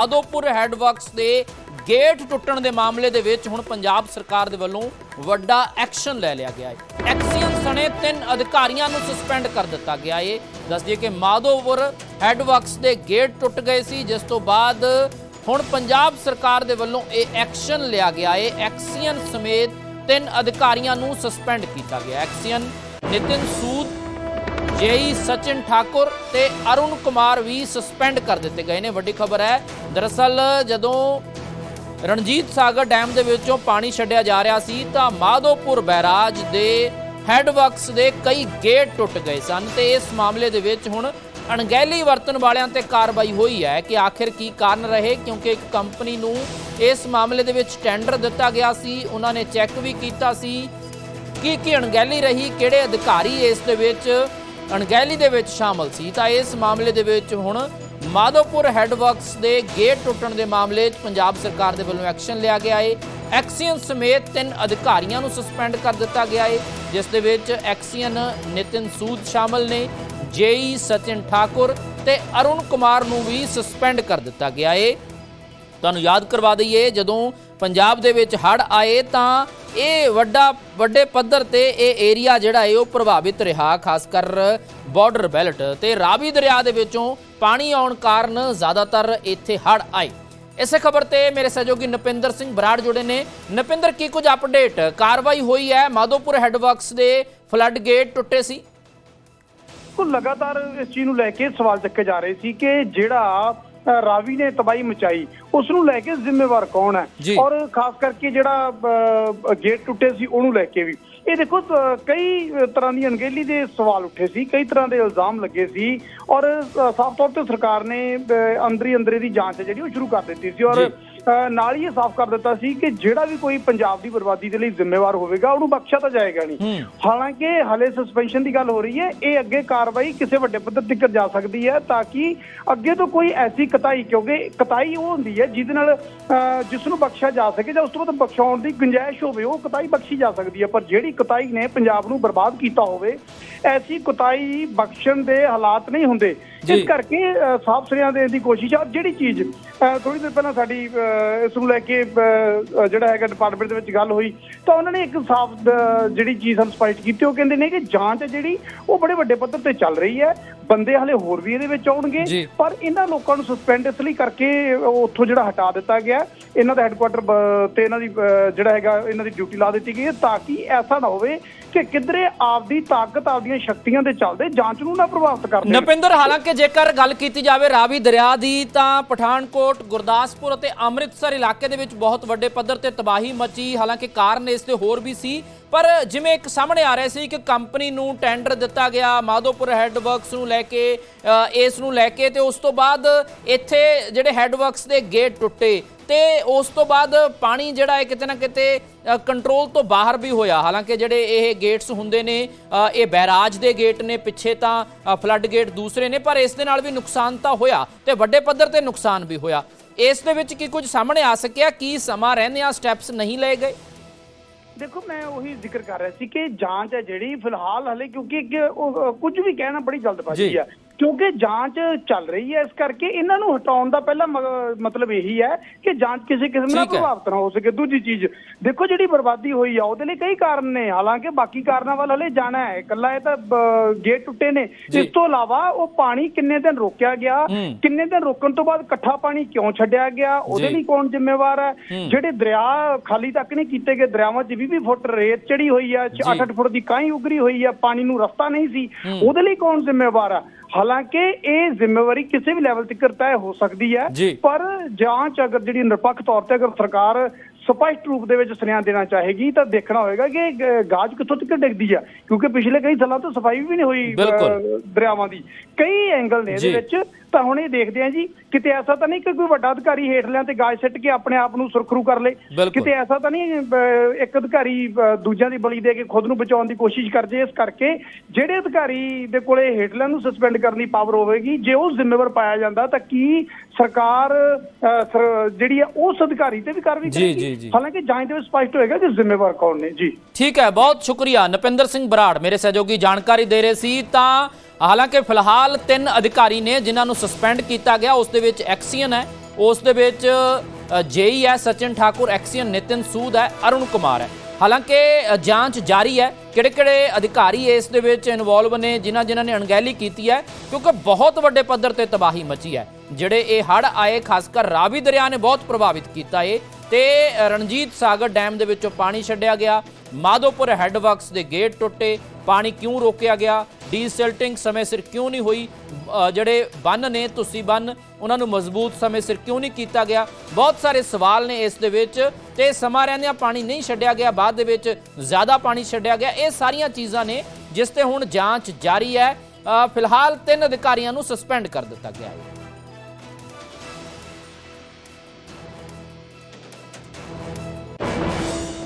ਆਦੋਪੁਰ headworks ਦੇ gate ਟੁੱਟਣ ਦੇ ਮਾਮਲੇ ਦੇ ਵਿੱਚ ਹੁਣ ਪੰਜਾਬ ਸਰਕਾਰ ਦੇ ਵੱਲੋਂ ਵੱਡਾ ਐਕਸ਼ਨ ਲੈ ਲਿਆ ਗਿਆ ਹੈ। ਐਕਸੀਅਨ ਸਣੇ ਤਿੰਨ ਅਧਿਕਾਰੀਆਂ ਨੂੰ ਸਸਪੈਂਡ ਕਰ ਦਿੱਤਾ ਗਿਆ ਹੈ। ਦੱਸ ਦਈਏ ਕਿ ਮਾਦੋਪੁਰ ਹੈਡਵਰਕਸ ਦੇ ਗੇਟ ਟੁੱਟ ਗਏ ਸੀ, ਜਿਸ ਤੋਂ ਬਾਅਦ ਹੁਣ ਪੰਜਾਬ ਸਰਕਾਰ ਦੇ ਵੱਲੋਂ ਇਹ ਐਕਸ਼ਨ ਲਿਆ ਗਿਆ ਹੈ। ਐਕਸੀਅਨ ਸਮੇਤ ਤਿੰਨ ਅਧਿਕਾਰੀਆਂ ਨੂੰ ਸਸਪੈਂਡ ਕੀਤਾ ਗਿਆ ਐਕਸੀਅਨ ਨਿਤਿਨ ਸੂਦ ਜੇਈ ਸਚਿਨ ਠਾਕੁਰ ਤੇ ਅਰੁਣ ਕੁਮਾਰ ਵੀ ਸਸਪੈਂਡ ਕਰ ਦਿੱਤੇ ਗਏ ਨੇ। ਵੱਡੀ ਖਬਰ ਹੈ, ਦਰਅਸਲ ਜਦੋਂ ਰਣਜੀਤ ਸਾਗਰ ਡੈਮ ਦੇ ਵਿੱਚੋਂ ਪਾਣੀ ਛੱਡਿਆ ਜਾ ਰਿਹਾ ਸੀ ਤਾਂ ਮਾਧੋਪੁਰ ਬੈਰਾਜ ਦੇ ਹੈਡਵਰਕਸ ਦੇ ਕਈ ਗੇਟ ਟੁੱਟ ਗਏ ਸਨ ਤੇ ਇਸ ਮਾਮਲੇ ਦੇ ਵਿੱਚ ਹੁਣ ਅਣਗਹਿਲੀ ਵਰਤਣ ਵਾਲਿਆਂ ਤੇ ਕਾਰਵਾਈ ਹੋਈ ਹੈ ਕਿ ਆਖਿਰ ਕੀ ਕਾਰਨ ਰਹੇ, ਕਿਉਂਕਿ ਇੱਕ ਕੰਪਨੀ ਨੂੰ ਇਸ ਮਾਮਲੇ ਦੇ ਵਿੱਚ ਟੈਂਡਰ ਦਿੱਤਾ ਗਿਆ ਸੀ। ਉਹਨਾਂ ਨੇ ਚੈੱਕ ਵੀ ਕੀਤਾ ਸੀ ਕੀ ਕੀ ਅਣਗਹਿਲੀ ਰਹੀ, ਕਿਹੜੇ ਅਧਿਕਾਰੀ ਇਸ ਦੇ ਵਿੱਚ ਅਣਗਹਿਲੀ ਦੇ ਵਿੱਚ ਸ਼ਾਮਲ ਸੀ। ਤਾਂ ਇਸ ਮਾਮਲੇ ਦੇ ਵਿੱਚ ਹੁਣ ਮਾਧੋਪੁਰ ਹੈਡਵਰਕਸ ਦੇ ਗੇਟ ਟੁੱਟਣ ਦੇ ਮਾਮਲੇ 'ਚ ਪੰਜਾਬ ਸਰਕਾਰ ਦੇ ਵੱਲੋਂ ਐਕਸ਼ਨ ਲਿਆ ਗਿਆ ਏ। ਐਕਸੀਅਨ ਸਮੇਤ ਤਿੰਨ ਅਧਿਕਾਰੀਆਂ ਨੂੰ ਸਸਪੈਂਡ ਕਰ ਦਿੱਤਾ ਗਿਆ ਏ, ਜਿਸ ਦੇ ਵਿੱਚ ਐਕਸੀਅਨ ਨਿਤਿਨ ਸੂਦ ਸ਼ਾਮਲ ਨੇ, ਜੇਈ ਸਚਿਨ ਠਾਕੁਰ ਤੇ ਅਰੁਣ ਕੁਮਾਰ ਨੂੰ ਵੀ ਸਸਪੈਂਡ ਕਰ ਦਿੱਤਾ ਗਿਆ ਏ। ਤੁਹਾਨੂੰ ਯਾਦ ਕਰਵਾ ਦਈਏ, ਜਦੋਂ ਪੰਜਾਬ ਦੇ ਵਿੱਚ ਹੜ੍ਹ ਆਏ ਤਾਂ ਇਹ ਵੱਡਾ, ਵੱਡੇ ਪੱਧਰ ਤੇ ਇਹ ਏਰੀਆ ਜਿਹੜਾ ਹੈ ਉਹ ਪ੍ਰਭਾਵਿਤ ਰਿਹਾ, ਖਾਸ ਕਰ ਬਾਰਡਰ ਬੈਲਟ ਤੇ ਰਾਵੀ ਦਰਿਆ ਦੇ ਵਿੱਚੋਂ ਪਾਣੀ ਆਉਣ ਕਾਰਨ ਜ਼ਿਆਦਾਤਰ ਇੱਥੇ ਹੜ੍ਹ ਆਏ। ਇਸੇ ਖਬਰ ਤੇ ਮੇਰੇ ਸਹਿਯੋਗੀ ਨਪਿੰਦਰ ਸਿੰਘ ਬਰਾੜ ਜੁੜੇ ਨੇ। ਨਪਿੰਦਰ, ਕੀ ਕੁਝ ਅਪਡੇਟ ਕਾਰਵਾਈ ਹੋਈ ਹੈ, ਮਾਧੋਪੁਰ ਹੈਡਵਰਕਸ ਦੇ ਫਲੱਡ ਗੇਟ ਟੁੱਟੇ ਸੀ। ਕੋ ਲਗਾਤਾਰ ਇਸ ਚੀਜ਼ ਨੂੰ ਲੈ ਕੇ ਸਵਾਲ ਚੱਕੇ ਜਾ ਰਹੇ ਸੀ ਕਿ ਜਿਹੜਾ ਰਾਵੀ ਨੇ ਤਬਾਹੀ ਮਚਾਈ। ਉਸ ਨੂੰ ਲੈ ਕੇ ਜ਼ਿੰਮੇਵਾਰ ਕੌਣ। ਹੈ? ਔਰ ਖਾਸ ਕਰਕੇ ਜਿਹੜਾ ਗੇਟ ਟੁੱਟੇ ਸੀ ਉਹਨੂੰ ਲੈ ਕੇ ਵੀ। ਇਹ ਦੇਖੋ ਕਈ ਤਰ੍ਹਾਂ ਦੀ ਅਣਗਹਿਲੀ ਦੇ ਸਵਾਲ ਉੱਠੇ ਸੀ ਕਈ ਤਰ੍ਹਾਂ ਦੇ ਇਲਜ਼ਾਮ ਲੱਗੇ ਸੀ। ਔਰ ਸਾਫ਼ ਤੌਰ ਤੇ ਸਰਕਾਰ ਨੇ ਅੰਦਰੀ ਅੰਦਰੇ ਦੀ ਜਾਂਚ ਜਿਹੜੀ ਉਹ ਸ਼ੁਰੂ ਕਰ ਦਿੱਤੀ ਸੀ। ਔਰ ਨਾਲ ਹੀ ਇਹ ਸਾਫ਼ ਕਰ ਦਿੱਤਾ ਸੀ ਕਿ ਜਿਹੜਾ ਵੀ ਕੋਈ ਪੰਜਾਬ ਦੀ ਬਰਬਾਦੀ ਦੇ ਲਈ ਜ਼ਿੰਮੇਵਾਰ ਹੋਵੇਗਾ ਉਹਨੂੰ ਬਖਸ਼ਿਆ ਤਾਂ ਜਾਏਗਾ ਨਹੀਂ। ਹਾਲਾਂਕਿ ਹਲੇ ਸਸਪੈਂਸ਼ਨ ਦੀ ਗੱਲ ਹੋ ਰਹੀ ਹੈ ਇਹ ਅੱਗੇ ਕਾਰਵਾਈ ਕਿਸੇ ਵੱਡੇ ਪੱਧਰ ਤੱਕ ਜਾ ਸਕਦੀ ਹੈ ਤਾਂ ਕਿ ਅੱਗੇ ਤੋਂ ਕੋਈ ਐਸੀ ਕਤਾਈ ਕਿਉਂਕਿ ਕਤਾਈ ਉਹ ਹੁੰਦੀ ਹੈ ਜਿਹਦੇ ਨਾਲ ਜਿਸ ਨੂੰ ਬਖਸ਼ਿਆ ਜਾ ਸਕੇ ਜਾਂ ਉਸ ਤੋਂ ਬਾਅਦ ਬਖਸ਼ਾਉਣ ਦੀ ਗੁੰਜਾਇਸ਼ ਹੋਵੇ ਉਹ ਕਤਾਈ ਬਖਸ਼ੀ ਜਾ ਸਕਦੀ ਹੈ ਪਰ ਜਿਹੜੀ ਕਤਾਈ ਨੇ ਪੰਜਾਬ ਨੂੰ ਬਰਬਾਦ ਕੀਤਾ ਹੋਵੇ ਐਸੀ ਕਤਾਈ ਬਖਸ਼ਣ ਦੇ ਹਾਲਾਤ ਨਹੀਂ ਹੁੰਦੇ। ਇਸ ਕਰਕੇ ਸਾਫ਼ ਸੁਥਰਿਆਂ ਦੇਣ ਦੀ ਕੋਸ਼ਿਸ਼ ਆ। ਜਿਹੜੀ ਚੀਜ਼ ਥੋੜੀ ਦੇਰ ਪਹਿਲਾਂ ਸਾਡੀ ਇਸ ਨੂੰ ਲੈ ਕੇ ਜਿਹੜਾ ਹੈਗਾ ਡਿਪਾਰਟਮੈਂਟ ਦੇ ਵਿੱਚ ਗੱਲ ਹੋਈ ਤਾਂ ਉਹਨਾਂ ਨੇ ਇੱਕ ਸਾਫ਼ ਜਿਹੜੀ ਚੀਜ਼ ਸਾਨੂੰ ਸਪਸ਼ਟ ਕੀਤੀ ਉਹ ਕਹਿੰਦੇ ਨੇ ਕਿ ਜਾਂਚ ਜਿਹੜੀ ਉਹ ਬੜੇ ਵੱਡੇ ਪੱਧਰ ਤੇ ਚੱਲ ਰਹੀ ਹੈ। ਬੰਦੇ ਹਲੇ ਹੋਰ ਵੀ ਇਹਦੇ ਵਿੱਚ ਆਉਣਗੇ। ਪਰ ਇਹਨਾਂ ਲੋਕਾਂ ਨੂੰ ਸਸਪੈਂਡ ਇਸ ਲਈ ਕਰਕੇ ਉੱਥੋਂ ਜਿਹੜਾ ਹਟਾ ਦਿੱਤਾ ਗਿਆ। ਇਹਨਾਂ ਦਾ ਹੈੱਡਕੁਆਟਰ ਤੇ ਇਹਨਾਂ ਦੀ ਜਿਹੜਾ ਹੈਗਾ, ਇਹਨਾਂ ਦੀ ਡਿਊਟੀ ਲਾ ਦਿੱਤੀ ਗਈ ਹੈ ਤਾਂ ਕਿ ਐਸਾ ਨਾ ਹੋਵੇ ਕਿ ਕਿਧਰੇ ਆਪਦੀ ਤਾਕਤ, ਆਪਦੀਆਂ ਸ਼ਕਤੀਆਂ ਦੇ ਚੱਲਦੇ ਜਾਂਚ ਨੂੰ ਨਾ ਪ੍ਰਭਾਵਿਤ ਕਰਦੇ ਨਪਿੰਦਰ, ਹਾਲਾਂਕਿ ਜੇਕਰ ਗੱਲ ਕੀਤੀ ਜਾਵੇ ਰਾਵੀ ਦਰਿਆ ਦੀ, ਤਾਂ ਪਠਾਨਕੋਟ, ਗੁਰਦਾਸਪੁਰ ਅਤੇ ਅੰਮ੍ਰਿਤਸਰ ਇਲਾਕੇ ਦੇ ਵਿੱਚ ਬਹੁਤ ਵੱਡੇ ਪੱਧਰ ਤੇ ਤਬਾਹੀ ਮਚੀ। ਹਾਲਾਂਕਿ ਕਾਰਨ ਇਸ ਤੇ ਹੋਰ ਵੀ ਸੀ, ਪਰ ਜਿਵੇਂ ਇੱਕ ਸਾਹਮਣੇ ਆ ਰਿਹਾ ਸੀ ਕਿ ਕੰਪਨੀ ਨੂੰ ਟੈਂਡਰ ਦਿੱਤਾ ਗਿਆ, ਮਾਧੋਪੁਰ ਹੈਡਵਰਕਸ ਨੂੰ ਲੈ ਕੇ ਇਸ ਨੂੰ ਲੈ ਕੇ ਤੇ ਉਸ ਤੋਂ ਬਾਅਦ ਇੱਥੇ ਜਿਹੜੇ ਹੈਡਵਰਕਸ ਦੇ ਗੇਟ ਟੁੱਟੇ। ਤੇ ਉਸ ਤੋਂ ਬਾਅਦ ਪਾਣੀ ਜਿਹੜਾ ਹੈ ਕਿਤੇ ਨਾ ਕਿਤੇ ਕੰਟਰੋਲ ਤੋਂ ਬਾਹਰ ਵੀ ਹੋਇਆ। ਹਾਲਾਂਕਿ ਜਿਹੜੇ ਇਹ ਗੇਟਸ ਹੁੰਦੇ ਨੇ ਇਹ ਬੈਰਾਜ ਦੇ ਗੇਟ ਨੇ ਪਿੱਛੇ ਤਾਂ ਫਲੱਡ ਗੇਟ ਦੂਸਰੇ ਨੇ ਪਰ ਇਸ ਦੇ ਨਾਲ ਵੀ ਨੁਕਸਾਨ ਤਾਂ ਹੋਇਆ ਤੇ ਵੱਡੇ ਪੱਧਰ ਤੇ ਨੁਕਸਾਨ ਵੀ ਹੋਇਆ। ਇਸ ਦੇ ਵਿੱਚ ਕੀ ਕੁਝ ਸਾਹਮਣੇ ਆ ਸਕਿਆ? ਕੀ ਸਮਾਂ ਰਹਿੰਦਿਆਂ ਸਟੈਪਸ ਨਹੀਂ ਲਏ ਗਏ? ਦੇਖੋ ਮੈਂ ਉਹੀ ਜ਼ਿਕਰ ਕਰ ਰਿਹਾ ਸੀ ਕਿ ਜਾਂਚ ਹੈ ਜਿਹੜੀ ਫਿਲਹਾਲ ਹਲੇ ਕਿਉਂਕਿ ਕੁਝ ਵੀ ਕਹਿਣਾ ਬੜੀ ਜਲਦਬਾਜ਼ੀ ਜੀ। ਹੈ ਕਿਉਂਕਿ ਜਾਂਚ ਚੱਲ ਰਹੀ ਹੈ ਇਸ ਕਰਕੇ ਇਹਨਾਂ ਨੂੰ ਹਟਾਉਣ ਦਾ ਪਹਿਲਾ ਮਤਲਬ ਇਹੀ ਹੈ ਕਿ ਜਾਂਚ ਕਿਸੇ ਕਿਸਮ ਨਾਲ ਹੈ। ਪ੍ਰਭਾਵਿਤ ਨਾ ਹੋ ਸਕੇ ਦੂਜੀ ਚੀਜ਼ ਦੇਖੋ ਜਿਹੜੀ ਬਰਬਾਦੀ ਹੋਈ ਆ ਉਹਦੇ ਲਈ ਕਈ ਕਾਰਨ ਨੇ ਹਾਲਾਂਕਿ ਬਾਕੀ ਕਾਰਨਾਂ ਵੱਲ ਹਲੇ ਜਾਣਾ ਹੈ ਇਕੱਲਾ ਇਹ ਤਾਂ ਗੇਟ ਟੁੱਟੇ ਨੇ। ਇਸ ਤੋਂ ਇਲਾਵਾ ਉਹ ਪਾਣੀ ਕਿੰਨੇ ਦਿਨ ਰੋਕਿਆ ਗਿਆ ਹੂੰ। ਕਿੰਨੇ ਦਿਨ ਰੋਕਣ ਤੋਂ ਬਾਅਦ ਇਕੱਠਾ ਪਾਣੀ ਕਿਉਂ ਛੱਡਿਆ ਗਿਆ ਉਹਦੇ। ਲਈ ਕੌਣ ਜ਼ਿੰਮੇਵਾਰ ਹੈ ਹੂੰ। ਜਿਹੜੇ ਦਰਿਆ ਖਾਲੀ ਤੱਕ ਨਹੀਂ ਕੀਤੇ ਗਏ ਦਰਿਆਵਾਂ 'ਚ 20 ਫੁੱਟ ਰੇਤ ਚੜੀ ਹੋਈ ਆ ਜੀ। 8-8 ਫੁੱਟ ਦੀ ਕਾਈ ਉਗਰੀ ਹੋਈ ਆ ਪਾਣੀ ਨੂੰ ਰਸਤਾ ਨਹੀਂ ਸੀ ਹੂੰ। ਉਹਦੇ ਲਈ ਕੌਣ ਜ਼ਿੰਮੇਵਾਰ ਆ ਹਾਲਾਂਕਿ ਇਹ ਜ਼ਿੰਮੇਵਾਰੀ ਕਿਸੇ ਵੀ ਲੈਵਲ ਤੱਕ ਤੈਅ ਹੋ ਸਕਦੀ ਹੈ। ਪਰ ਜਾਂਚ ਅਗਰ ਜਿਹੜੀ ਨਿਰਪੱਖ ਤੌਰ ਤੇ ਅਗਰ ਸਰਕਾਰ ਸਪਸ਼ਟ ਰੂਪ ਦੇ ਵਿੱਚ ਸੁਨੇਹਾ ਦੇਣਾ ਚਾਹੇਗੀ ਤਾਂ ਦੇਖਣਾ ਹੋਏਗਾ ਕਿ ਗਾਜ ਕਿੱਥੋਂ ਤੱਕ ਡਿੱਗਦੀ ਆ। ਕਿਉਂਕਿ ਪਿਛਲੇ ਕਈ ਸਾਲਾਂ ਤੋਂ ਸਫ਼ਾਈ ਵੀ ਨਹੀਂ ਹੋਈ ਦਰਿਆਵਾਂ ਦੀ। ਕਈ ਐਂਗਲ ਨੇ। ਇਹਦੇ ਵਿੱਚ ਤਾਂ ਹੁਣ ਇਹ ਦੇਖਦੇ ਆ ਜੀ ਕਿਤੇ ਐਸਾ ਤਾਂ ਨਹੀਂ ਕਿ ਕੋਈ ਵੱਡਾ ਅਧਿਕਾਰੀ ਹੇਠਲਿਆਂ ਤੇ ਗਾਜ ਸਿੱਟ ਕੇ ਆਪਣੇ ਆਪ ਨੂੰ ਸੁਰਖਰੂ ਕਰ ਲੇ। ਕਿਤੇ ਐਸਾ ਤਾਂ ਨਹੀਂ ਇੱਕ ਅਧਿਕਾਰੀ ਦੂਜਿਆਂ ਦੀ ਬਲੀ ਦੇ ਕੇ ਖੁਦ ਨੂੰ ਬਚਾਉਣ ਦੀ ਕੋਸ਼ਿਸ਼ ਕਰ ਜੇ ਇਸ ਕਰਕੇ ਜਿਹੜੇ ਅਧਿਕਾਰੀ ਦੇ ਕੋਲੇ ਹੇਠਲਿਆਂ ਨੂੰ ਸਸਪੈਂਡ ਕਰਨ ਦੀ ਪਾਵਰ ਹੋਵੇਗੀ ਜੇ ਉਹ ਜ਼ਿੰਮੇਵਾਰ ਪਾਇਆ ਜਾਂਦਾ ਤਾਂ ਕੀ ਸਰਕਾਰ ਜਿਹੜੀ ਹੈ ਉਸ ਅਧਿਕਾਰੀ ਤੇ ਵੀ ਕਾਰਵਾਈ ਕਰੇਗੀ? ਜੀ, ਜੀ। ਹਾਲਾਂਕਿ ਜਾਂਚ ਦੇ ਵਿੱਚ ਸਪਸ਼ਟ ਹੋਏਗਾ ਕਿ ਜ਼ਿੰਮੇਵਾਰ ਕੌਣ ਨੇ। ਜੀ। ਠੀਕ ਹੈ ਬਹੁਤ ਸ਼ੁਕਰੀਆ। ਨਪਿੰਦਰ ਸਿੰਘ ਬਰਾੜ ਮੇਰੇ ਸਹਿਯੋਗੀ ਜਾਣਕਾਰੀ ਦੇ ਰਹੇ ਸੀ। ਤਾਂ ਹਾਲਾਂਕਿ ਫਿਲਹਾਲ ਤਿੰਨ ਅਧਿਕਾਰੀ ਨੇ ਜਿਨ੍ਹਾਂ ਨੂੰ ਸਸਪੈਂਡ ਕੀਤਾ ਗਿਆ। ਉਸ ਦੇ ਵਿੱਚ ਐਕਸੀਅਨ ਹੈ। ਉਸ ਦੇ ਵਿੱਚ ਜੇਈ ਹੈ ਸਚਿਨ ਠਾਕੁਰ ਐਕਸੀਅਨ ਨਿਤਿਨ ਸੂਦ ਹੈ ਅਰੁਣ ਕੁਮਾਰ ਹੈ। ਹਾਲਾਂਕਿ ਜਾਂਚ ਜਾਰੀ ਹੈ। ਕਿਹੜੇ ਕਿਹੜੇ ਅਧਿਕਾਰੀ ਇਸ ਦੇ ਵਿੱਚ ਇਨਵੋਲਵ ਨੇ ਜਿਨ੍ਹਾਂ ਜਿਨ੍ਹਾਂ ਨੇ ਅਣਗਹਿਲੀ ਕੀਤੀ ਹੈ, ਕਿਉਂਕਿ ਬਹੁਤ ਵੱਡੇ ਪੱਧਰ ਤੇ ਤਬਾਹੀ ਮਚੀ ਹੈ। ਜਿਹੜੇ ਇਹ ਹੜ ਆਏ ਖਾਸ ਕਰ ਰਾਵੀ ਦਰਿਆ ਨੇ ਬਹੁਤ ਪ੍ਰਭਾਵਿਤ ਕੀਤਾ ਏ। ਤੇ ਰਣਜੀਤ ਸਾਗਰ ਡੈਮ ਦੇ ਵਿੱਚੋਂ ਪਾਣੀ ਛੱਡਿਆ ਗਿਆ। ਮਾਧੋਪੁਰ ਹੈੱਡਵਰਕਸ ਦੇ ਗੇਟ ਟੁੱਟੇ, ਪਾਣੀ ਕਿਉਂ ਰੋਕਿਆ ਗਿਆ? ਡੀਸਿਲਟਿੰਗ ਸਮੇਂ ਸਿਰ ਕਿਉਂ ਨਹੀਂ ਹੋਈ? ਜਿਹੜੇ ਬੰਨ ਨੇ, ਤੁਸੀਂ ਬੰਨ, ਉਹਨਾਂ ਨੂੰ ਮਜ਼ਬੂਤ ਸਮੇਂ ਸਿਰ ਕਿਉਂ ਨਹੀਂ ਕੀਤਾ ਗਿਆ? ਬਹੁਤ ਸਾਰੇ ਸਵਾਲ ਨੇ ਇਸ ਦੇ ਵਿੱਚ ਤੇ ਸਮਾਂ ਰਹਿੰਦਿਆਂ ਪਾਣੀ ਨਹੀਂ ਛੱਡਿਆ ਗਿਆ, ਬਾਅਦ ਦੇ ਵਿੱਚ ਜ਼ਿਆਦਾ ਪਾਣੀ ਛੱਡਿਆ ਗਿਆ। ਇਹ ਸਾਰੀਆਂ ਚੀਜ਼ਾਂ ਨੇ ਜਿਸ ਤੇ ਹੁਣ ਜਾਂਚ ਜਾਰੀ ਹੈ। ਫਿਲਹਾਲ ਤਿੰਨ ਅਧਿਕਾਰੀਆਂ ਨੂੰ ਸਸਪੈਂਡ ਕਰ ਦਿੱਤਾ ਗਿਆ ਹੈ।